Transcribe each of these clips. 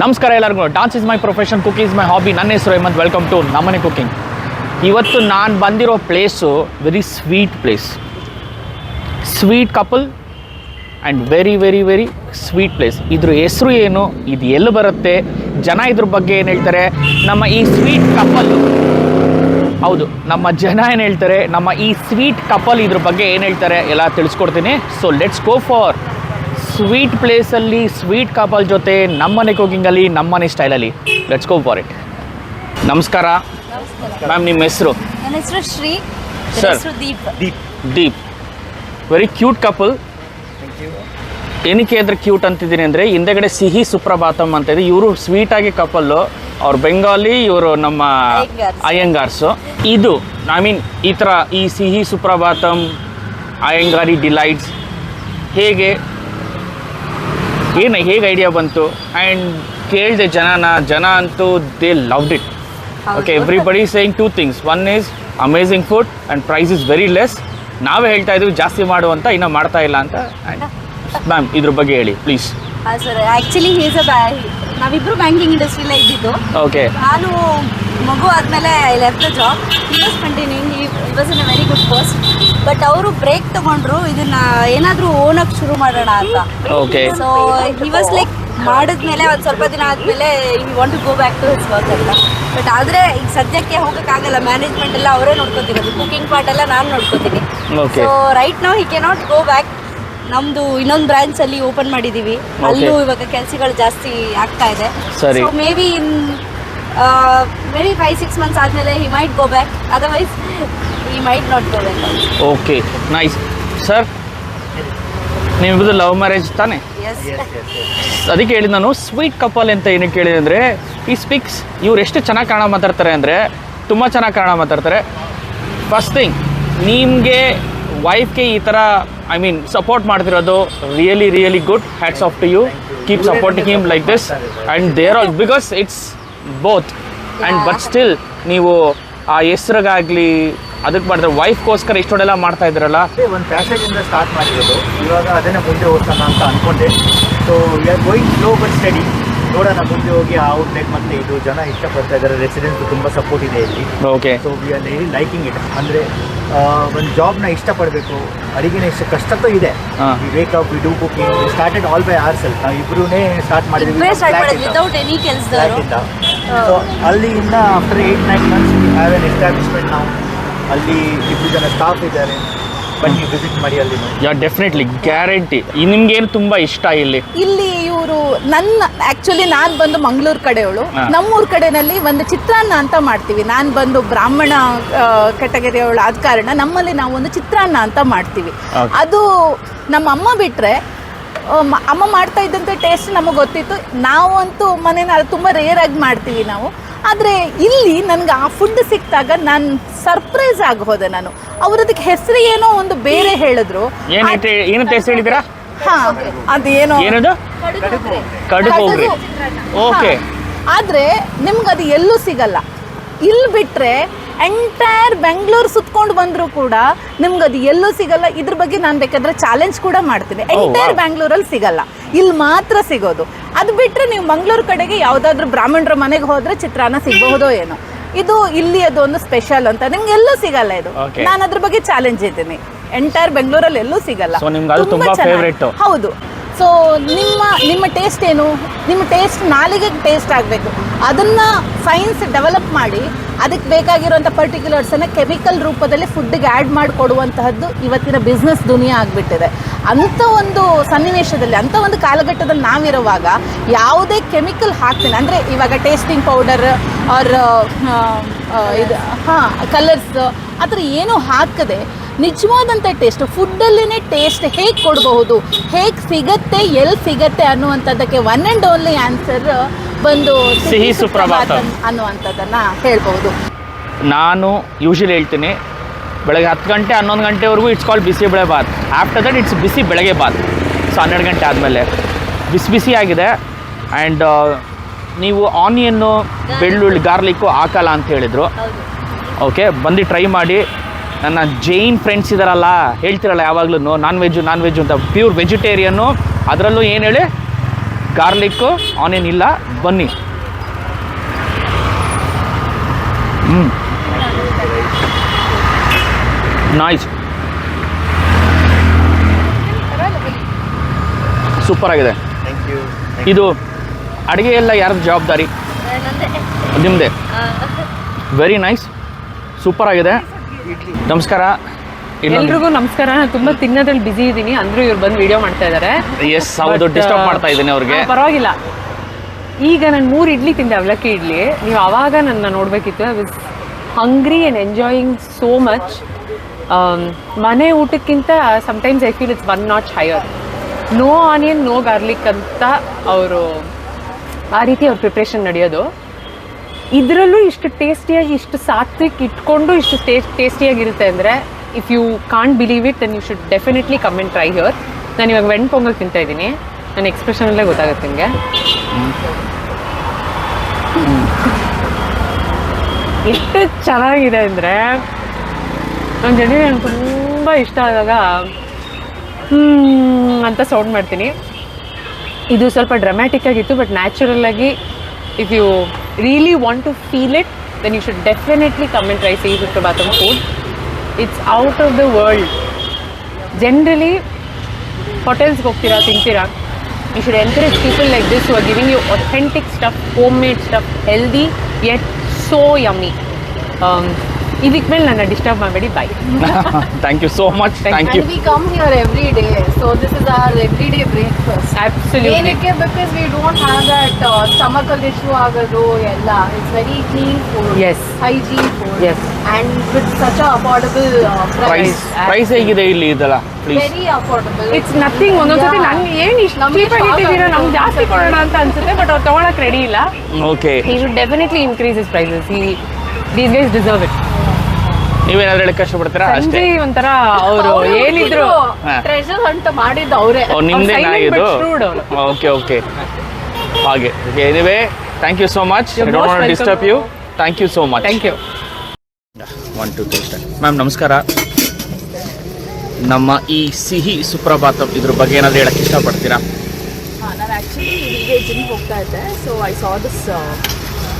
ನಮಸ್ಕಾರ ಎಲ್ಲರಿಗೂ. Dance is my profession cook is my hobby ನನ್ನ ಹೆಸರು ಹೇಮಂತ್. ವೆಲ್ಕಮ್ ಟು ನಮ್ಮನೆ ಕುಕಿಂಗ್ ಇವತ್ತು ನಾನು ಬಂದಿರೋ place very sweet place sweet couple and very very very sweet place ಇದ್ರ ಹೆಸರು ಏನು? ಇದು ಎಲ್ಲಿ ಬರುತ್ತೆ? ಜನ ಇದ್ರ ಬಗ್ಗೆ ಏನು ಹೇಳ್ತಾರೆ? ನಮ್ಮ ಈ ಸ್ವೀಟ್ ಕಪಲ್ ಹೌದು, ನಮ್ಮ ಜನ ಏನು ಹೇಳ್ತಾರೆ? ನಮ್ಮ ಈ ಸ್ವೀಟ್ ಕಪಲ್ ಇದ್ರ ಬಗ್ಗೆ ಏನು ಹೇಳ್ತಾರೆ? ಎಲ್ಲ ತಿಳಿಸ್ಕೊಡ್ತೀನಿ. So let's go for sweet ಪ್ಲೇಸಲ್ಲಿ ಸ್ವೀಟ್ ಕಾಪಲ್ ಜೊತೆ ನಮ್ಮನೆ ಕುಕಿಂಗಲ್ಲಿ ನಮ್ಮನೆ ಸ್ಟೈಲಲ್ಲಿ ಲೆಟ್ಸ್ ಗೋ ಫಾರ್ ಇಟ್ ನಮಸ್ಕಾರ. ಮ್ಯಾಮ್ ನಿಮ್ಮ ಹೆಸರು? ನನ್ನ ಹೆಸರು Shri sir Deep. Deep. Deep. Very cute couple ಏನಕ್ಕೆ ಅಂದರೆ ಕ್ಯೂಟ್ ಅಂತಿದ್ದೀನಿ ಅಂದರೆ ಹಿಂದೆಗಡೆ ಸಿಹಿ ಸುಪ್ರಭಾತಮ್ ಅಂತ ಇದೆ. ಇವರು ಸ್ವೀಟಾಗಿ ಕಪಲ್ಲು ಅವ್ರು ಬೆಂಗಾಲಿ ಇವರು ನಮ್ಮ ಅಯ್ಯಂಗಾರ್ಸ್. ಅಯ್ಯಂಗಾರ್ಸು. ಇದು ಐ ಮೀನ್ ಈ ಥರ ಈ ಸಿಹಿ ಸುಪ್ರಭಾತಮ್ ಅಯ್ಯಂಗಾರಿ ಡಿಲೈಟ್ಸ್ ಹೇಗೆ ಏನು ಹೇಗೆ ಐಡಿಯಾ ಬಂತು? ಆ್ಯಂಡ್ ಕೇಳಿದೆ ಜನನ ಜನ ಅಂತೂ they loved it. Okay everybody saying two things one is amazing food and price is very less ನಾವೇ ಹೇಳ್ತಾ ಇದ್ವಿ ಜಾಸ್ತಿ ಮಾಡು ಅಂತ ಇನ್ನೂ ಮಾಡ್ತಾ ಇಲ್ಲ ಅಂತ. ಮ್ಯಾಮ್ ಇದ್ರ ಬಗ್ಗೆ ಹೇಳಿ ಪ್ಲೀಸ್ ಸರ್ ಆ್ಯಕ್ಚುಲಿ ನಾವಿಬ್ಬರು ಬ್ಯಾಂಕಿಂಗ್ ಇಂಡಸ್ಟ್ರಿಲೇ ಇದ್ದಿದ್ದು. ಓಕೆ ನಾನು ಮಗು ಆದಮೇಲೆ I left the job he was continuing it was in a very good post but ಅವರು ಬ್ರೇಕ್ ತಗೊಂಡ್ರು ಇದನ್ನ ಏನಾದರೂ ಓನಕ್ ಶುರು ಮಾಡೋಣ ಅಂತ. Okay so he was like ಮಾಡಿದ್ಮೇಲೆ ಒಂದು ಸ್ವಲ್ಪ ದಿನ ಆದಮೇಲೆ he want to go back to his work ಅಂತ. ಬಟ್ ಆದರೆ ಈಗ ಸದ್ಯಕ್ಕೆ ಹೋಗೋಕ್ಕಾಗಲ್ಲ ಮ್ಯಾನೇಜ್ಮೆಂಟ್ ಎಲ್ಲ ಅವರೇ ನೋಡ್ಕೊತಿರೋದು. ಕುಕಿಂಗ್ ಪಾರ್ಟ್ ಎಲ್ಲ ನಾನು ನೋಡ್ಕೊತೀನಿ. ಸೊ ರೈಟ್ ನಾವು ಹಿ ಕೆನಾಟ್ ಗೋ ಬ್ಯಾಕ್ ನಮ್ದು ಇನ್ನೊಂದು ಬ್ರಾಂಚ್ ಅಲ್ಲಿ ಓಪನ್ ಮಾಡಿದೀವಿ. ಅಲ್ಲೂ ಇವಾಗ ಕೆಲಸಗಳು ಜಾಸ್ತಿ ಆಗ್ತಾ ಇದೆ. So maybe in maybe five six months ಆದಮೇಲೆ he might go back otherwise he might not go back okay nice sir ನಿಮ್ಮದು ಲವ್ ಮ್ಯಾರೇಜ್ ತಾನೆ? ಎಸ್ ಅದಕ್ಕೆ ಹೇಳಿ ನಾನು ಸ್ವೀಟ್ ಕಪಲ್ ಅಂತ ಏನಕ್ಕೆ ಕೇಳಿದೆ ಅಂದರೆ ಈ ಸ್ಪೀಕ್ಸ್ ಇವ್ರು ಎಷ್ಟು ಚೆನ್ನಾಗಿ ಕನ್ನಡ ಮಾತಾಡ್ತಾರೆ ಅಂದರೆ ತುಂಬ ಚೆನ್ನಾಗಿ ಕನ್ನಡ ಮಾತಾಡ್ತಾರೆ. ಫಸ್ಟ್ ಥಿಂಗ್ ನಿಮಗೆ ವೈಫ್ಗೆ ಈ ಥರ ಐ ಮೀನ್ ಸಪೋರ್ಟ್ ಮಾಡ್ತಿರೋದು really really good hats off to you keep supporting him like this and there all because it's both and but still ನೀವು ಆ ಹೆಸ್ರಿಗಾಗಲಿ ಅದಕ್ಕೆ ಮಾಡಿದ್ರೆ ವೈಫ್ಗೋಸ್ಕರ ಇಷ್ಟೊಡೆಲ್ಲ ಮಾಡ್ತಾ ಇದ್ದೀರಲ್ಲ ಅದೇ ಒಂದು ಪ್ಯಾಸೇಜಿಂದ ಸ್ಟಾರ್ಟ್ ಮಾಡಿರೋದು. ಇವಾಗ ಅದನ್ನೇ ಮುಂದೆ ಹೋಗ್ತಾನ ಅಂತ ಅನ್ಕೊಂಡೆ. So we are going slow but study ನೋಡೋಣ ಮುಂದೆ ಹೋಗಿ ಆ ಔಟ್ಲೆಟ್ ಮತ್ತೆ ಇದು ಜನ ಇಷ್ಟಪಡ್ತಾ ಇದ್ದಾರೆ. ರೆಸಿಡೆನ್ಸ್ ತುಂಬ ಸಪೋರ್ಟ್ ಇದೆ ಇಲ್ಲಿ. Okay so we are very liking it ಅಂದರೆ ಒಂದು ಜಾಬ್ನ ಇಷ್ಟಪಡಬೇಕು. ಅಡಿಗೆನ ಇಷ್ಟ ಕಷ್ಟತ್ತೂ ಇದೆ. We wake up we do cooking started all by our self ನಾವು ಇಬ್ರೂ ಸ್ಟಾರ್ಟ್ ಮಾಡಿದ್ವಿ. ಸೊ ಅಲ್ಲಿ ಇನ್ನ after eight nine months we have an establishment ನಾವು ಅಲ್ಲಿ ಇಬ್ಬರು ಜನ ಸ್ಟಾಫ್ ಇದ್ದಾರೆ. ಬನ್ನಿ ವಿಸಿಟ್ ಮಾಡಿ ಅಲ್ಲಿ ಯಾ ಡೆಫಿನೆಟ್ಲಿ ಗ್ಯಾರಂಟಿ ನಿಮ್ಗೇನು ತುಂಬಾ ಇಷ್ಟ ಇಲ್ಲಿ? ಇಲ್ಲಿ ಇವರು ನನ್ನ ಆಕ್ಚುಲಿ ನಾನು ಬಂದು ಮಂಗಳೂರು ಕಡೆಯವಳು. ನಮ್ಮೂರ್ ಕಡೆನಲ್ಲಿ ಒಂದು ಚಿತ್ರಾನ್ನ ಅಂತ ಮಾಡ್ತೀವಿ. ನಾನು ಬಂದು ಬ್ರಾಹ್ಮಣ ಕೆಟಗರಿಯವಳು ಆದ ಕಾರಣ ನಮ್ಮಲ್ಲಿ ನಾವು ಒಂದು ಚಿತ್ರಾನ್ನ ಅಂತ ಮಾಡ್ತೀವಿ. ಅದು ನಮ್ಮ ಅಮ್ಮ ಬಿಟ್ಟರೆ ಅಮ್ಮ ಮಾಡ್ತಾ ಇದ್ದಂಥ ಟೇಸ್ಟ್ ನಮಗೆ ಗೊತ್ತಿತ್ತು. ನಾವಂತೂ ಮನೇನ ತುಂಬ ರೇರ್ ಆಗಿ ಮಾಡ್ತೀವಿ ನಾವು. ಆದರೆ ಇಲ್ಲಿ ನನಗೆ ಆ ಫುಡ್ ಸಿಕ್ಕಿದಾಗ ನಾನು ಸರ್ಪ್ರೈಸ್ ಆಗಿ ಹೋದೆ ನಾನು. ಅವ್ರದಕ್ಕೆ ಹೆಸರು ಏನೋ ಒಂದು ಬೇರೆ ಹೇಳಿದ್ರು. ಏನು ಟೇಸ್ಟ್ ಹಾ ಅದೇನೋ ಏನದು? ಕಡುಬು ಓಕೆ. ಆದ್ರೆ ನಿಮ್ಗೆ ಅದು ಎಲ್ಲೂ ಸಿಗಲ್ಲ. ಇಲ್ಲಿ ಬಿಟ್ರೆ ಎಂಟೈರ್ ಬೆಂಗಳೂರು ಸುತ್ಕೊಂಡು ಬಂದರೂ ಕೂಡ ನಿಮ್ಗೆ ಅದು ಎಲ್ಲೂ ಸಿಗಲ್ಲ. ಇದ್ರ ಬಗ್ಗೆ ನಾನು ಬೇಕಾದ್ರೆ ಚಾಲೆಂಜ್ ಕೂಡ ಮಾಡ್ತೀನಿ. Oh, ಎಂಟೈರ್ ಬ್ಯಾಂಗ್ಳೂರಲ್ಲಿ ಬೆಂಗಳೂರಲ್ಲಿ ಸಿಗಲ್ಲ. ಇಲ್ಲಿ ಮಾತ್ರ ಸಿಗೋದು. ಅದು ಬಿಟ್ರೆ ನೀವು ಮಂಗಳೂರು ಕಡೆಗೆ ಯಾವುದಾದ್ರೂ ಬ್ರಾಹ್ಮಣರ ಮನೆಗೆ ಹೋದ್ರೆ ಚಿತ್ರಾನ್ನ ಸಿಗಬಹುದೋ ಏನೋ. ಇದು ಇಲ್ಲಿ ಅದು ಒಂದು ಸ್ಪೆಷಲ್ ಅಂತ. ನಿಮ್ಗೆ ಎಲ್ಲೂ ಸಿಗಲ್ಲ ಇದು. ನಾನು ಅದ್ರ ಬಗ್ಗೆ ಚಾಲೆಂಜ್ ಇದ್ದೀನಿ. ಎಂಟೈರ್ ಬೆಂಗಳೂರಲ್ಲಿ ಎಲ್ಲೂ ಸಿಗಲ್ಲ ಹೌದು. ಸೊ ನಿಮ್ಮ ನಿಮ್ಮ ಟೇಸ್ಟ್ ಏನು? ನಿಮ್ಮ ಟೇಸ್ಟ್ ನಾಲಿಗೆಗೆ ಟೇಸ್ಟ್ ಆಗಬೇಕು. ಅದನ್ನು ಸೈನ್ಸ್ ಡೆವಲಪ್ ಮಾಡಿ, ಅದಕ್ಕೆ ಬೇಕಾಗಿರುವಂಥ ಪರ್ಟಿಕ್ಯುಲರ್ಸನ್ನು ಕೆಮಿಕಲ್ ರೂಪದಲ್ಲಿ ಫುಡ್ಡಿಗೆ ಆ್ಯಡ್ ಮಾಡಿಕೊಡುವಂತಹದ್ದು ಇವತ್ತಿನ ಬಿಸ್ನೆಸ್ ದುನಿಯಾ ಆಗಿಬಿಟ್ಟಿದೆ. ಅಂಥ ಒಂದು ಸನ್ನಿವೇಶದಲ್ಲಿ, ಅಂಥ ಒಂದು ಕಾಲಘಟ್ಟದಲ್ಲಿ ನಾವಿರುವಾಗ ಯಾವುದೇ ಕೆಮಿಕಲ್ ಹಾಕ್ತೀನಿ? ಅಂದರೆ ಇವಾಗ ಟೇಸ್ಟಿಂಗ್ ಪೌಡರ್ ಆರ್ ಇದು, ಹಾಂ ಕಲರ್ಸ್ ಆ ಥರ ಏನೂ ಹಾಕದೆ ನಿಜವಾದಂಥ ಟೇಸ್ಟ್ ಫುಡ್ಡಲ್ಲೇ ಟೇಸ್ಟ್ ಹೇಗೆ ಕೊಡಬಹುದು ಹೇಗೆ ಸಿಗತ್ತೆ ಎಲ್ಲಿ ಸಿಗತ್ತೆ ಅನ್ನುವಂಥದ್ದಕ್ಕೆ ಒನ್ ಆ್ಯಂಡ್ ಓನ್ಲಿ ಆನ್ಸರ್ ಬಂದು ಸಿಹಿ ಸುಪ್ರಭಾತ ಅನ್ನುವಂಥದ್ದನ್ನು ಹೇಳ್ಬೋದು ನಾನು ಯೂಶಲಿ ಹೇಳ್ತೀನಿ ಬೆಳಗ್ಗೆ ಹತ್ತು ಗಂಟೆ ಹನ್ನೊಂದು ಗಂಟೆವರೆಗೂ it's call bisi bele bath. After that it's bisi bele bath. So ಹನ್ನೆರಡು ಗಂಟೆ ಆದಮೇಲೆ ಬಿಸಿ ಬಿಸಿ ಆಗಿದೆ ಆ್ಯಂಡ್ ನೀವು ಆನಿಯನ್ನು ಬೆಳ್ಳುಳ್ಳಿ ಗಾರ್ಲಿಕ್ಕು ಹಾಕಲ್ಲ ಅಂತ ಹೇಳಿದರು. ಓಕೆ ಬಂದು ಟ್ರೈ ಮಾಡಿ. ನನ್ನ ಜೈನ್ ಫ್ರೆಂಡ್ಸ್ ಇದಾರಲ್ಲ ಹೇಳ್ತಿರಲ್ಲ ಯಾವಾಗಲೂ ನಾನ್ ವೆಜ್ ನಾನ್ ವೆಜ್ ಅಂತ. ಪ್ಯೂರ್ ವೆಜಿಟೇರಿಯನ್ನು ಅದರಲ್ಲೂ ಏನು ಹೇಳಿ? ಗಾರ್ಲಿಕ್ಕು ಆನಿಯನ್ ಇಲ್ಲ ಬನ್ನಿ. ಹ್ಞೂ ನಾಯ್ಸ್ ಸೂಪರ್ ಆಗಿದೆ. ಥ್ಯಾಂಕ್ ಯು ಇದು ಅಡುಗೆ ಎಲ್ಲ ಯಾರ ಜವಾಬ್ದಾರಿ? ನಿಮ್ಮದೇ ವೆರಿ ನೈಸ್ ಸೂಪರ್ ಆಗಿದೆ. ನಮಸ್ಕಾರ. ಎಲ್ರಿಗೂ ನಮಸ್ಕಾರ. ನಾನು ತುಂಬಾ ತಿನ್ನೋದ್ರಲ್ಲಿ ಬಿಸಿ ಇದ್ದೀನಿ ಅಂದ್ರೂ ಇವ್ರು ಬಂದು ವಿಡಿಯೋ ಮಾಡ್ತಾ ಇದ್ದಾರೆ ಎಸ್ ಹೌದು ಡಿಸ್ಟರ್ಬ್ ಮಾಡ್ತಾ ಇದ್ದೀನಿ ಅವ್ರಿಗೆ. ಪರವಾಗಿಲ್ಲ. ಈಗ ನಾನು ಮೂರು ಇಡ್ಲಿ ತಿಂದೆ ಅವಲಕ್ಕಿ ಇಡ್ಲಿ. ನೀವು ಆವಾಗ ನನ್ನ ನೋಡಬೇಕಿತ್ತು. I was hungry and enjoying so much ಮನೆ ಊಟಕ್ಕಿಂತ sometimes I feel it's one not higher no onion no garlic ಅಂತ ಅವರು ಆ ರೀತಿ ಅವ್ರ ಪ್ರಿಪ್ರೇಷನ್ ನಡೆಯೋದು. ಇದರಲ್ಲೂ ಇಷ್ಟು ಟೇಸ್ಟಿಯಾಗಿ ಇಷ್ಟು ಸಾತ್ವಿಕ್ ಇಟ್ಕೊಂಡು ಇಷ್ಟು ಟೇಸ್ಟಿಯಾಗಿರುತ್ತೆ ಅಂದರೆ if you can't believe it then you should definitely come and try here ನಾನು ಇವಾಗ ವೆಣ್ ಪೊಂಗಲ್ ತಿಂತಾ ಇದ್ದೀನಿ. ನನ್ನ ಎಕ್ಸ್ಪ್ರೆಷನಲ್ಲೇ ಗೊತ್ತಾಗುತ್ತೆ ನಿಮಗೆ ಎಷ್ಟು ಚೆನ್ನಾಗಿದೆ ಅಂದರೆ ನನ್ನ ಜನ ನಂಗೆ ತುಂಬ ಇಷ್ಟ ಆದಾಗ ಅಂತ ಸೌಂಡ್ ಮಾಡ್ತೀನಿ. ಇದು ಸ್ವಲ್ಪ ಡ್ರಮ್ಯಾಟಿಕ್ ಆಗಿತ್ತು ಬಟ್ ನ್ಯಾಚುರಲ್ ಆಗಿ if you really want to feel it, then you should definitely come and try Sage Uttabatham food. It's out of the world. Generally, hotels goktira, tintira. You should encourage people like this who are giving you authentic stuff, homemade stuff, healthy yet so yummy. Um, ಇದಕ್ಕೆ ಮೇಲೆ ನನ್ನ disturb ಮಾಡಬೇಡಿ bye thank you so much thank you we we come here day so this is our our day breakfast absolutely ಏನಕ್ಕೆ? Because we don't have that stomachal issue ಆಗೋದು ಎಲ್ಲ. It's very clean food Yes. Hygiene food Yes. And with such affordable price price price ಹೇಗಿದೆ ಇಲ್ಲಿ ಇದೆಲ್ಲ? Please very affordable it's nothing ಒಂದೊಂದ್ಸತಿ ಸತಿ ನಂಗೆ ಏನು ಇಷ್ಟ ನಮ್ಗೆ ಚೀಪ್ shock ಆಗುತ್ತೆ. ನಮ್ಗೆ ಜಾಸ್ತಿ ಕೊಡೋಣ ಅಂತ ಅನ್ಸುತ್ತೆ ಬಟ್ ಅವ್ರು ತೊಗೊಳಕ್ ರೆಡಿ ಇಲ್ಲ. Okay he should definitely increase his prices. He, these guys deserve it. ನೀವೇನಾದ್ರೂ ಹೇಳಕ್ಕೆ ಇಷ್ಟಪಡ್ತೀರಾ ಅಷ್ಟೇ. ಸಂಜಯ್ ಒಂಥರ ಅವರು ಏನಿದ್ರು. ಟ್ರೆಷರ್ ಅಂತ ಮಾಡಿದ್ದು ಅವರೇ. ಓ shrewd ಅವ್ರು. ಓಕೆ ಓಕೆ ಹಾಗೆ. Anyway thank you so much I don't want. Disturb you thank you so much thank you one two three start ma'am ನಮಸ್ಕಾರ. ನಮ್ಮ ಈ ಸಿಹಿ ಸುಪ್ರಭಾತ ಇದ್ರ ಬಗ್ಗೆ ಏನಾದರೂ ಹೇಳಕ್ಕೆ ಇಷ್ಟಪಡ್ತೀರಾ? ನಾನು ಆ್ಯಕ್ಚುಲಿ ಹೀಗೆ ಜಿಮ್ ಹೋಗ್ತಾ ಇದ್ದೆ. So I saw this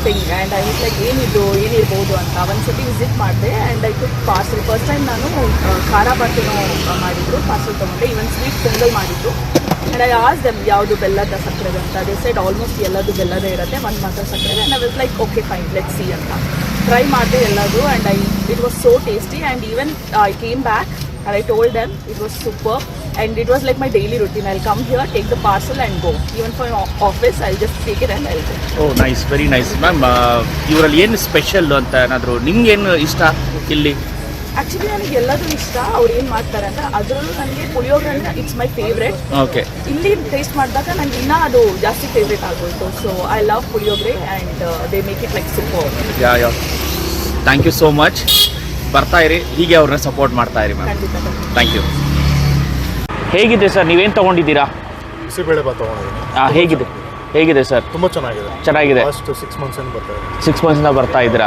thing and I like ಏನಿದು, ಏನಿರ್ಬೋದು ಅಂತ. ಒಂದು ಸತಿ ವಿಸಿಟ್ ಮಾಡಿದೆ and I cook parcel first time ನಾನು ಖಾರ ಬಾತುನೂ ಮಾಡಿದ್ರು ಪಾರ್ಸಲ್ ತೊಗೊಂಡೆ. ಈವನ್ ಸ್ವೀಟ್ ಪೊಂಗಲ್ ಮಾಡಿದ್ದು ಆ್ಯಂಡ್ ಐ ಆಸ್ ದಮ್ ಯಾವುದು ಬೆಲ್ಲದ ಸಕ್ಕರೆ? ಅಂತ. ಅದೇ ಸೈಡ್ ಆಲ್ಮೋಸ್ಟ್ ಎಲ್ಲದು ಬೆಲ್ಲದೇ ಇರುತ್ತೆ, ಒಂದು ಮಾತ್ರ ಸಕ್ಕರೆ. And I was like okay fine let see ಅಂತ. ಟ್ರೈ ಮಾಡಿದೆ ಎಲ್ಲದು and I it was so tasty and even I came back I told them, it was super and it was like my daily routine. I'll come here, take the parcel and go. Even for office, I'll just take it and I'll go. Oh nice very nice ma'am ಇವರಲ್ಲಿ ಏನು special ಅಂತ ಏನಾದರೂ ನಿಮ್ಗೇನು ಇಷ್ಟ ಇಲ್ಲಿ? Actually ನನಗೆ ಎಲ್ಲದೂ ಇಷ್ಟ. ಅವ್ರು ಏನು ಮಾಡ್ತಾರೆ ಅಂತ ಅದರಲ್ಲೂ ನನಗೆ ಪುಳಿಯೋಗರೆ ಅಂದ್ರೆ ಇಟ್ಸ್ ಮೈ ಫೇವ್ರೆಟ್ ಓಕೆ ಇಲ್ಲಿ ಟೇಸ್ಟ್ ಮಾಡಿದಾಗ ನನಗೆ ಇನ್ನೂ ಅದು ಜಾಸ್ತಿ ಫೇವ್ರೇಟ್ ಆಗೋಯ್ತು so I love puliyogare and they make it like super yeah yeah. Thank you so much ಬರ್ತಾ ಇರಿ. ಹೀಗೆ ಅವ್ರನ್ನ ಸಪೋರ್ಟ್ ಮಾಡ್ತಾ ಇರಿ ಮ್ಯಾಮ್ ಖಂಡಿತ ಥ್ಯಾಂಕ್ ಯು ಹೇಗಿದೆ ಸರ್ ನೀವೇನು ತೊಗೊಂಡಿದ್ದೀರಾ? ಬಿಸಿಬೇಳೆ ಭಾತ್ ತೊಗೊಂಡಿದ್ದೀನಿ. ಆ, ಹೇಗಿದೆ? ಹೇಗಿದೆ ಸರ್? ತುಂಬ ಚೆನ್ನಾಗಿದೆ. ಚೆನ್ನಾಗಿದೆ. ಫಸ್ಟ್ ಸಿಕ್ಸ್ ಮಂತ್ಸ್ ಏನು ಬರ್ತಾ ಇದೆ? ಸಿಕ್ಸ್ ಮಂತ್ಸಿಂದ ಬರ್ತಾ ಇದ್ದೀರಾ?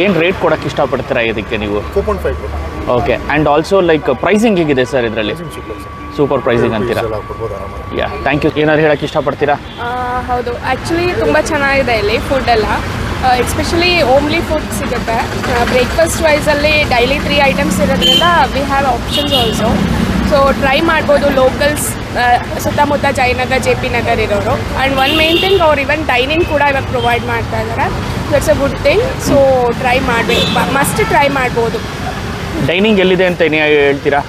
ಏನು ರೇಟ್ ಕೊಡೋಕ್ಕೆ ಇಷ್ಟಪಡ್ತೀರಾ ಇದಕ್ಕೆ ನೀವು? Four point five okay and also like pricing ಹೇಗಿದೆ ಸರ್ ಇದರಲ್ಲಿ? ಸೂಪರ್ ಪ್ರೈಸಿಂಗ್ ಅಂತೀರಾ? ಯಾ ಥ್ಯಾಂಕ್ ಯು ಏನಾದ್ರು ಹೇಳಕ್ಕೆ ಇಷ್ಟಪಡ್ತೀರಾ? ಹೌದು. ಆ್ಯಕ್ಚುಲಿ ತುಂಬ ಚೆನ್ನಾಗಿದೆ ಇಲ್ಲಿ ಫುಡ್ ಎಲ್ಲ. ಎಸ್ಪೆಷಲಿ ಓಮ್ಲಿ ಫುಡ್ ಸಿಗುತ್ತೆ. ಬ್ರೇಕ್ಫಾಸ್ಟ್ ವೈಸಲ್ಲಿ ಡೈಲಿ ತ್ರೀ ಐಟಮ್ಸ್ ಇರೋದ್ರಿಂದ we have options also so try ಮಾಡ್ಬೋದು ಲೋಕಲ್ಸ್ ಸುತ್ತಮುತ್ತ ಜಯನಗರ್ ಜೆ ಪಿ ನಗರ್ ಇರೋರು. ಆ್ಯಂಡ್ ಒನ್ ಮೇನ್ ಥಿಂಗ್ ಅವ್ರು ಇವನ್ ಡೈನಿಂಗ್ ಕೂಡ ಇವಾಗ ಪ್ರೊವೈಡ್ ಮಾಡ್ತಾ ಇದ್ದಾರೆ it's a good thing so try ಮಾಡಬೇಕು. ಮಸ್ಟ್ ಟ್ರೈ ಮಾಡ್ಬೋದು. ಡೈನಿಂಗ್ ಎಲ್ಲಿದೆ ಅಂತ ನೀವು ಹೇಳ್ತೀರಾ?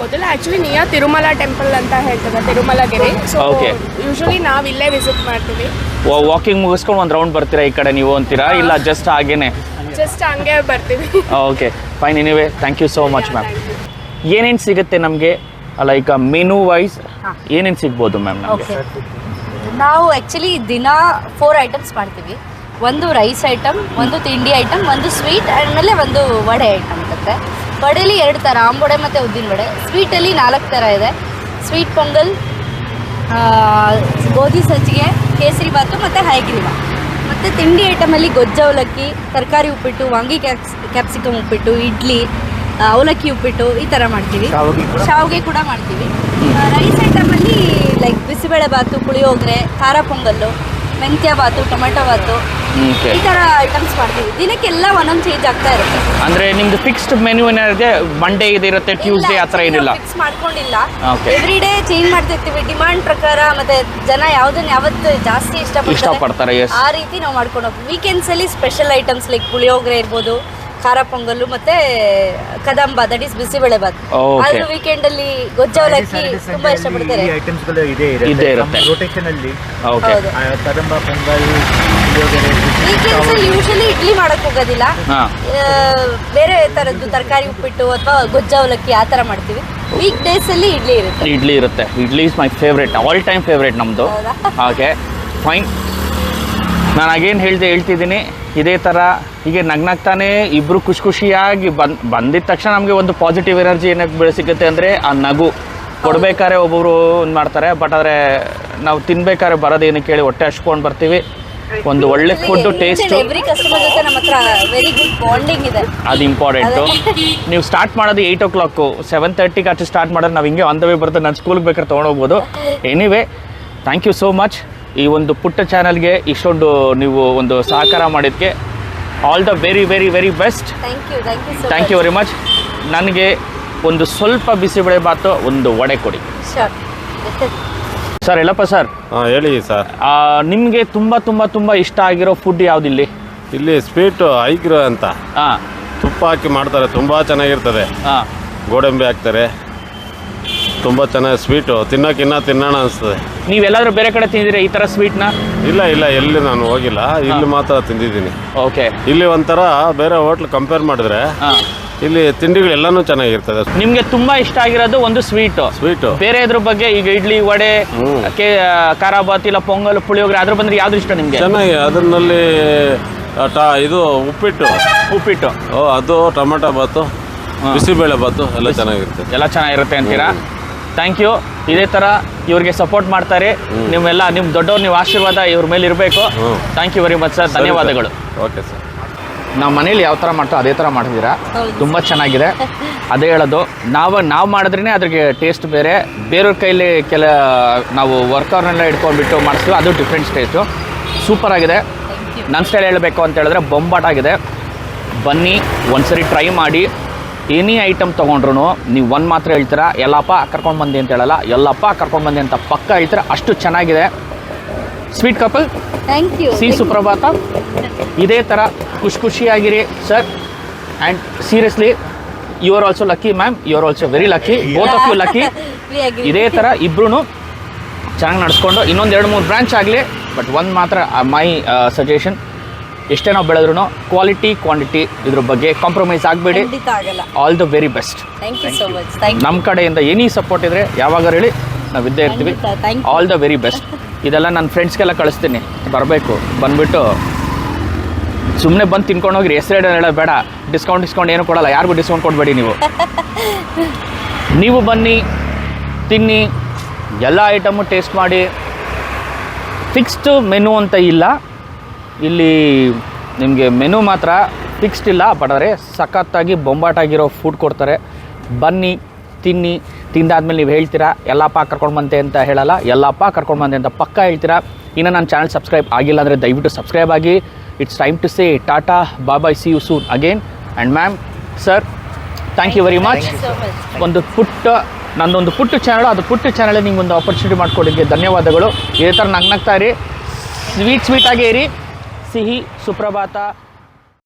ಗೊತ್ತಿಲ್ಲ. ಆ್ಯಕ್ಚುಲಿ ನಿಯರ್ ತಿರುಮಲ ಟೆಂಪಲ್ ಅಂತ ಹೇಳ್ತದೆ ತಿರುಮಲಗಿರಿ. ಸೊ. ಯೂಶಲಿ ನಾವು ಇಲ್ಲೇ ವಿಸಿಟ್ ಮಾಡ್ತೀವಿ. ವಾಕಿಂಗ್ ಮುಗಿಸ್ಕೊಂಡು ಒಂದು ರೌಂಡ್ ಬರ್ತೀರಾ ಈ ಕಡೆ ನೀವು ಅಂತೀರಾ? ಇಲ್ಲ ಜಸ್ಟ್ ಹಾಗೇನೆ? ಜಸ್ಟ್ ಹಂಗೆ ಬರ್ತೀವಿ. Okay fine anyway thank you so much ma'am ಏನೇನು ಸಿಗುತ್ತೆ ನಮಗೆ? ಲೈಕ್ ಮೆನು ವೈಸ್ ಏನೇನು ಸಿಗ್ಬೋದು ಮ್ಯಾಮ್ ನಮಗೆ? ನಾವು ಆ್ಯಕ್ಚುಲಿ ದಿನ ಫೋರ್ ಐಟಮ್ಸ್ ಮಾಡ್ತೀವಿ. ಒಂದು ರೈಸ್ ಐಟಮ್ ಒಂದು ತಿಂಡಿ ಐಟಮ್ ಒಂದು ಸ್ವೀಟ್ ಆಮೇಲೆ ಒಂದು ವಡೆ ಐಟಮ್ ಇರುತ್ತೆ. ವಡೆಯಲ್ಲಿ ಎರಡು ಥರ ಆಂಬೊಡೆ ಮತ್ತು ಉದ್ದಿನ ವಡೆ. ಸ್ವೀಟಲ್ಲಿ ನಾಲ್ಕು ಥರ ಇದೆ. ಸ್ವೀಟ್ ಪೊಂಗಲ್ ಗೋಧಿ ಸಜ್ಜಿಗೆ ಕೇಸರಿ ಬಾತು ಮತ್ತು ಹೈಗ್ರೀವ ಮತ್ತು ತಿಂಡಿ ಐಟಮಲ್ಲಿ ಗೊಜ್ಜವಲಕ್ಕಿ ತರಕಾರಿ ಉಪ್ಪಿಟ್ಟು ವಾಂಗಿ ಕ್ಯಾಪ್ಸ್ ಕ್ಯಾಪ್ಸಿಕಮ್ ಉಪ್ಪಿಟ್ಟು ಇಡ್ಲಿ ಅವಲಕ್ಕಿ ಉಪ್ಪಿಟ್ಟು ಈ ಥರ ಮಾಡ್ತೀವಿ. ಶಾವಿಗೆ ಕೂಡ? ಮಾಡ್ತೀವಿ. ರೈಸ್ ಐಟಮಲ್ಲಿ ಲೈಕ್ ಬಿಸಿಬೇಳೆ ಬಾತು ಪುಳಿಯೋಗರೆ ಖಾರ ಪೊಂಗಲ್ಲು ಮೆಂತ್ಯ ಬಾತು ಟೊಮೆಟೊ ಬಾತು ಈ ಥರ ಐಟಮ್ಸ್ ಮಾಡ್ತೀವಿ. ದಿನಕ್ಕೆಲ್ಲ ಒಂದೊಂದು ಚೇಂಜ್ ಆಗ್ತಾ ಇರುತ್ತೆ. ಅಂದ್ರೆ ನಿಮ್ದು ಫಿಕ್ಸ್ಡ್ ಮೆನು ಏನಾದ್ರೆ ಮಂಡೇ ಇರುತ್ತೆ ಟ್ಯೂಸ್ಡೇ ಆ ಥರ ಏನಿಲ್ಲ? ಫಿಕ್ಸ್ ಮಾಡ್ಕೊಂಡಿಲ್ಲ. ಎವ್ರಿ ಡೇ ಚೇಂಜ್ ಮಾಡ್ತಿರ್ತೀವಿ. ಡಿಮಾಂಡ್ ಪ್ರಕಾರ ಮತ್ತೆ ಜನ ಯಾವ್ದನ್ನ ಯಾವತ್ತು ಜಾಸ್ತಿ ಇಷ್ಟಪಡ್ತಾರೆ, ಆ ರೀತಿ ನಾವು ಮಾಡ್ಕೊಂಡು ಹೋಗ್ತೀವಿ. ವೀಕೆಂಡ್ಸ್ ಅಲ್ಲಿ ಸ್ಪೆಷಲ್ ಐಟಮ್ಸ್ ಲೈಕ್ ಪುಳಿಯೋಗರೆ ಇರ್ಬೋದು ಖಾರ ಪೊಂಗಲ್ ಮತ್ತೆ kadamba that is bisibele bath. Okay. ಅದು ವೀಕೆಂಡ್ ಅಲ್ಲಿ ಗೊಜ್ಜ ಅವಲಕ್ಕಿ ತುಂಬಾ ಇಷ್ಟಪಡ್ತಾರೆ. ಐಟಮ್ಸ್ಗಳು ಇದೇ ಇದೇ ಇರುತ್ತೆ. ರೊಟೇಷನ್ ಅಲ್ಲಿ ಓಕೆ ಹೌದು. ಆ, ಕದಂಬ ಪೊಂಗಲ್ ಪುಳಿಯೋಗರೆ ವೀಕೆಂಡ್ಸ್ ಅಲ್ಲಿ ಯೂಶಲಿ ಇಡ್ಲಿ ಮಾಡಕ್ ಹೋಗೋದಿಲ್ಲ. ಹಾಂ. ಆ, ಬೇರೆ ತರದ್ದು ತರಕಾರಿ ಉಪ್ಪಿಟ್ಟು ಅಥವಾ ಗೊಜ್ಜ ಅವಲಕ್ಕಿ ಆ ಥರ ಮಾಡ್ತೀವಿ. ವೀಕ್ ಡೇಸ್ ಅಲ್ಲಿ ಇಡ್ಲಿ ಇರುತ್ತೆ. ಇಡ್ಲಿ ಇರುತ್ತೆ. Idli is my favourite all time favourite ನಮ್ದು. ಹೌದಾ? ಓಕೆ ಫೈನ್ ನಾನು ಆಗೇನು ಹೇಳ್ದೆ ಹೇಳ್ತಿದ್ದೀನಿ ಇದೇ ಥರ ಹೀಗೆ ನಗ್ನಗ್ತಾನೆ ಇಬ್ಬರು ಖುಷಿ ಖುಷಿಯಾಗಿ ಬಂದ್ ಬಂದಿದ ತಕ್ಷಣ ನಮಗೆ ಒಂದು ಪಾಸಿಟಿವ್ ಎನರ್ಜಿ ಏನಕ್ಕೆ ಬೆಳೆ ಸಿಗುತ್ತೆ ಅಂದರೆ ಆ ನಗು. ಕೊಡಬೇಕಾದ್ರೆ ಒಬ್ಬೊಬ್ರು ಒಂದು ಮಾಡ್ತಾರೆ ಬಟ್ ಆದರೆ ನಾವು ತಿನ್ಬೇಕಾದ್ರೆ ಬರೋದೇನು ಕೇಳಿ ಹೊಟ್ಟೆ ಹಚ್ಕೊಂಡು ಬರ್ತೀವಿ. ಒಂದು ಒಳ್ಳೆ ಫುಡ್ ಟೇಸ್ಟ್ ಅದು ಇಂಪಾರ್ಟೆಂಟು ನೀವು ಸ್ಟಾರ್ಟ್ ಮಾಡೋದು ಏಯ್ಟ್ ಓ ಕ್ಲಾಕು ಸೆವೆನ್ ತರ್ಟಿಗೆ ಅಷ್ಟು ಸ್ಟಾರ್ಟ್ ಮಾಡಿದ್ರೆ ನಾವು ಹಿಂಗೆ ಆನ್ ದ ವೇ ಬರುತ್ತೆ ನಾನು ಸ್ಕೂಲ್ಗೆ ಬೇಕಾದ್ರೆ ತೊಗೊಂಡೋಗ್ಬೋದು anyway thank you so much ಈ ಒಂದು ಪುಟ್ಟ ಚಾನಲ್ಗೆ ಇಷ್ಟೊಂದು ನೀವು ಒಂದು ಸಹಕಾರ ಮಾಡಿದ್ದಕ್ಕೆ all the very very very best thank you thank you so thank you very much ನನಗೆ ಒಂದು ಸ್ವಲ್ಪ ಬಿಸಿಬೇಳೆ ಬಾತು ಒಂದು ವಡೆ ಕೊಡಿ. ಸರ್ ಎಲ್ಲಪ್ಪ ಸರ್ ಹಾಂ ಹೇಳಿ ಸರ್ ನಿಮಗೆ ತುಂಬ ತುಂಬ ತುಂಬ ಇಷ್ಟ ಆಗಿರೋ ಫುಡ್ ಯಾವುದಿಲ್ಲಿ ಇಲ್ಲಿ? ಸ್ವೀಟು ಐಗ್ರೋ ಅಂತ. ಹಾಂ. ತುಪ್ಪ ಹಾಕಿ ಮಾಡ್ತಾರೆ ತುಂಬ ಚೆನ್ನಾಗಿರ್ತದೆ. ಹಾಂ. ಗೋಡಂಬಿ ಹಾಕ್ತಾರೆ. ತುಂಬ ಚೆನ್ನಾಗಿ ಸ್ವೀಟು ತಿನ್ನೋಕೆ ಇನ್ನೂ ತಿನ್ನೋಣ ಅನಿಸ್ತದೆ. ನೀವೆಲ್ಲಾದ್ರೂ ಬೇರೆ ಕಡೆ ತಿಂದಿರಾ ಈ ಥರ ಸ್ವೀಟ್ನ ಇಲ್ಲ ಇಲ್ಲ ಎಲ್ಲಿ ನಾನು ಹೋಗಿಲ್ಲ. ಇಲ್ಲಿ ಮಾತ್ರ ತಿಂದಿದ್ದೀನಿ. ಓಕೆ ಇಲ್ಲಿ ಒಂಥರ ಬೇರೆ ಹೋಟ್ಲ್ ಕಂಪೇರ್ ಮಾಡಿದ್ರೆ ಹಾಂ. ಇಲ್ಲಿ ತಿಂಡಿಗಳೆಲ್ಲಾನು ಚೆನ್ನಾಗಿರ್ತದೆ. ನಿಮ್ಗೆ ತುಂಬಾ ಇಷ್ಟ ಆಗಿರೋದು ಒಂದು ಸ್ವೀಟ್ ಸ್ವೀಟು ಬೇರೆ ಇದ್ರ ಬಗ್ಗೆ ಈಗ ಇಡ್ಲಿ ವಡೆ. ಕೆ ಖಾರಾಬಾತ್ ಇಲ್ಲ ಪೊಂಗಲ್ ಪುಳಿಯೋಗರೆ ಅದ್ರ ಬಂದ್ರೆ ಯಾವ್ದು ಇಷ್ಟ ನಿಮ್ಗೆ? ಚೆನ್ನಾಗಿ ಅದರಲ್ಲಿ ಟ ಇದು ಉಪ್ಪಿಟ್ಟು. ಉಪ್ಪಿಟ್ಟು. ಓ ಅದು ಟೊಮೆಟೊ ಬಾತು ಬಿಸಿಬೇಳೆ ಬಾತು ಎಲ್ಲ ಚೆನ್ನಾಗಿರುತ್ತೆ. ಎಲ್ಲ ಚೆನ್ನಾಗಿರುತ್ತೆ ಅಂತೀರಾ? ಥ್ಯಾಂಕ್ ಯು ಇದೇ ತರ ಇವ್ರಿಗೆ ಸಪೋರ್ಟ್ ಮಾಡ್ತಾರೆ. ನಿಮ್ಮೆಲ್ಲ ನಿಮ್ಮ ದೊಡ್ಡವ್ರು ನೀವು ಆಶೀರ್ವಾದ ಇವ್ರ ಮೇಲೆ ಇರಬೇಕು. Thank you very much sir ಧನ್ಯವಾದಗಳು. ಓಕೆ ಸರ್ ನಾವು ಮನೇಲಿ ಯಾವ ಥರ ಮಾಡ್ತೋ ಅದೇ ಥರ ಮಾಡಿದ್ದೀರಾ ಹೌದು. ತುಂಬ ಚೆನ್ನಾಗಿದೆ. ಅದೇ ಹೇಳೋದು ನಾವು ನಾವು ಮಾಡಿದ್ರೇ ಅದ್ರಿಗೆ ಟೇಸ್ಟ್ ಬೇರೆ. ಬೇರೆಯವ್ರ ಕೈಲಿ ಕೆಲ ನಾವು ವರ್ಕರ್ನೆಲ್ಲ ಇಟ್ಕೊಂಡ್ಬಿಟ್ಟು ಮಾಡಿಸ್ತೀವಿ ಅದು ಡಿಫ್ರೆಂಟ್ ಟೇಸ್ಟು ಸೂಪರ್ ಆಗಿದೆ. ನನ್ನ ಸ್ಟೈಲ್ ಹೇಳಬೇಕು ಅಂತ ಹೇಳಿದ್ರೆ ಬೊಂಬಾಟಾಗಿದೆ. ಬನ್ನಿ ಒಂದ್ಸರಿ ಟ್ರೈ ಮಾಡಿ. ಎನಿ ಐಟಮ್ ತೊಗೊಂಡ್ರು ನೀವು ಒಂದು ಮಾತ್ರ ಹೇಳ್ತೀರಾ ಎಲ್ಲಪ್ಪ ಕರ್ಕೊಂಡು ಬಂದೆ ಅಂತ ಹೇಳಲ್ಲ ಎಲ್ಲಪ್ಪ ಕರ್ಕೊಂಡು ಬಂದೆ ಅಂತ ಪಕ್ಕ ಹೇಳ್ತೀರಾ ಅಷ್ಟು ಚೆನ್ನಾಗಿದೆ. Sweet couple thank you C ಸುಪ್ರಭಾತ ಇದೇ ಥರ ಖುಷಿ ಖುಷಿಯಾಗಿರಿ sir and seriously you are also lucky ma'am you are also very lucky both of you lucky ಇದೇ ಥರ ಇಬ್ಬರೂ ಚೆನ್ನಾಗಿ ನಡೆಸ್ಕೊಂಡು ಇನ್ನೊಂದು ಎರಡು ಮೂರು ಬ್ರಾಂಚ್ ಆಗಲಿ ಬಟ್ ಒಂದು ಮಾತ್ರ ಮೈ ಸಜೆಷನ್ ಎಷ್ಟೇ ನಾವು ಬೆಳೆದ್ರು ಕ್ವಾಲಿಟಿ ಕ್ವಾಂಟಿಟಿ ಇದ್ರ ಬಗ್ಗೆ ಕಾಂಪ್ರಮೈಸ್ ಆಗಬೇಡಿ. All the very best thank you so much thank ನಮ್ಮ ಕಡೆಯಿಂದ ಏನೇ ಸಪೋರ್ಟ್ ಇದ್ರೆ ಯಾವಾಗ ಹೇಳಿ ನಾವು ಇದ್ದೇ ಇರ್ತೀವಿ. ಆಲ್ ದ ವೆರಿ ಬೆಸ್ಟ್ ಇದೆಲ್ಲ ನನ್ನ ಫ್ರೆಂಡ್ಸ್ಗೆಲ್ಲ ಕಳಿಸ್ತೀನಿ. ಬರಬೇಕು. ಬಂದ್ಬಿಟ್ಟು ಸುಮ್ಮನೆ ಬಂದು ತಿನ್ಕೊಂಡು ಹೋಗಿರಿ. ಹೆಸರು ಹೇಳೋದು ಬೇಡ. ಡಿಸ್ಕೌಂಟ್ ಡಿಸ್ಕೌಂಟ್ ಏನು ಕೊಡಲ್ಲ. ಯಾರಿಗೂ ಡಿಸ್ಕೌಂಟ್ ಕೊಡಬೇಡಿ ನೀವು. ನೀವು ಬನ್ನಿ ತಿನ್ನಿ ಎಲ್ಲ ಐಟಮು ಟೇಸ್ಟ್ ಮಾಡಿ. ಫಿಕ್ಸ್ಡ್ ಮೆನು ಅಂತ ಇಲ್ಲ. ಇಲ್ಲಿ ನಿಮಗೆ ಮೆನು ಮಾತ್ರ ಫಿಕ್ಸ್ಡ್ ಇಲ್ಲ ಬಟ್ ಆದರೆ ಸಖತ್ತಾಗಿ ಬೊಂಬಾಟಾಗಿರೋ ಫುಡ್ ಕೊಡ್ತಾರೆ. ಬನ್ನಿ ತಿನ್ನಿ ತಿಂದಾದ್ಮೇಲೆ ನೀವು ಹೇಳ್ತೀರಾ ಎಲ್ಲಪ್ಪ ಕರ್ಕೊಂಡು ಬಂತೆ ಅಂತ ಹೇಳಲ್ಲ ಎಲ್ಲಪ್ಪ ಕರ್ಕೊಂಡು ಬಂದೆ ಅಂತ ಪಕ್ಕ ಹೇಳ್ತೀರಾ. ಇನ್ನು ನನ್ನ ಚಾನಲ್ ಸಬ್ಸ್ಕ್ರೈಬ್ ಆಗಿಲ್ಲ ಅಂದರೆ ದಯವಿಟ್ಟು ಸಬ್ಸ್ಕ್ರೈಬ್ ಆಗಿ. It's time to say tata bye bye see you soon again and ma'am sir thank you very much ಒಂದು ಪುಟ್ಟ ನಂದೊಂದು ಪುಟ್ಟ ಚಾನಲ್ ಅದು ಪುಟ್ಟ ಚಾನಲ್ ನಿಮ್ಗೊಂದು ಆಪರ್ಚುನಿಟಿ ಮಾಡಿಕೊಡೋಕ್ಕೆ ಧನ್ಯವಾದಗಳು. ಇದೇ ಥರ ನಗ್ನಗ್ತಾ ಇರಿ. ಸ್ವೀಟ್ ಸ್ವೀಟಾಗೇ ಇರಿ ಸಿಹಿ ಸುಪ್ರಭಾತ